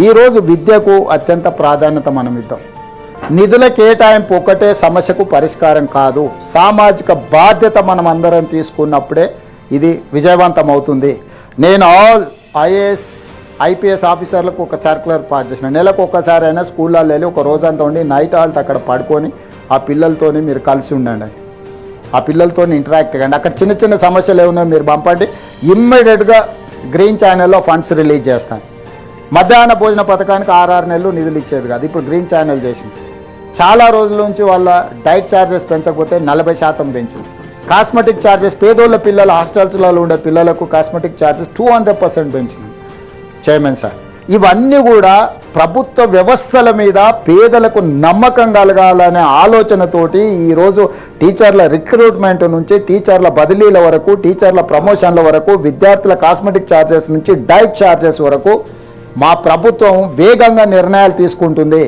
ఈరోజు విద్యకు అత్యంత ప్రాధాన్యత మనం ఇద్దాం. నిధుల కేటాయింపు ఒకటే సమస్యకు పరిష్కారం కాదు. సామాజిక బాధ్యత మనం అందరం తీసుకున్నప్పుడే ఇది విజయవంతం అవుతుంది నేను ఆల్ ఐఏఎస్ ఐపీఎస్ ఆఫీసర్లకు ఒక సర్క్యులర్ పాస్ చేసిన. నెలకు ఒక్కసారి అయినా స్కూళ్ళల్లో వెళ్ళి ఒక రోజంతా ఉండి నైట్ హాల్ట్ అక్కడ పడుకొని ఆ పిల్లలతోని మీరు కలిసి ఉండండి. ఆ పిల్లలతో ఇంటరాక్ట్ కండి అక్కడ చిన్న చిన్న సమస్యలు ఏమున్నాయో మీరు పంపండి. ఇమ్మీడియట్గా గ్రీన్ ఛానల్లో ఫండ్స్ రిలీజ్ చేస్తాను. మధ్యాహ్న భోజన పథకానికి ఆరు నెలలు నిధులు ఇచ్చేది కాదు. ఇప్పుడు గ్రీన్ ఛానల్ చేసింది. చాలా రోజుల నుంచి వాళ్ళ డైట్ ఛార్జెస్ పెంచకపోతే నలభై శాతం పెంచింది. కాస్మెటిక్ ఛార్జెస్ పేదోళ్ళ పిల్లలు హాస్టల్స్లలో ఉండే పిల్లలకు cosmetic charges two hundred percent పెంచింది. చైర్మన్ సార్ ఇవన్నీ కూడా ప్రభుత్వ వ్యవస్థల మీద పేదలకు నమ్మకం కలగాలనే ఆలోచనతోటి ఈరోజు టీచర్ల రిక్రూట్మెంట్ నుంచి టీచర్ల బదిలీల వరకు టీచర్ల ప్రమోషన్ల వరకు విద్యార్థుల కాస్మెటిక్ ఛార్జెస్ నుంచి డైట్ ఛార్జెస్ వరకు మా ప్రభుత్వం వేగంగా నిర్ణయాలు తీసుకుంటుంది.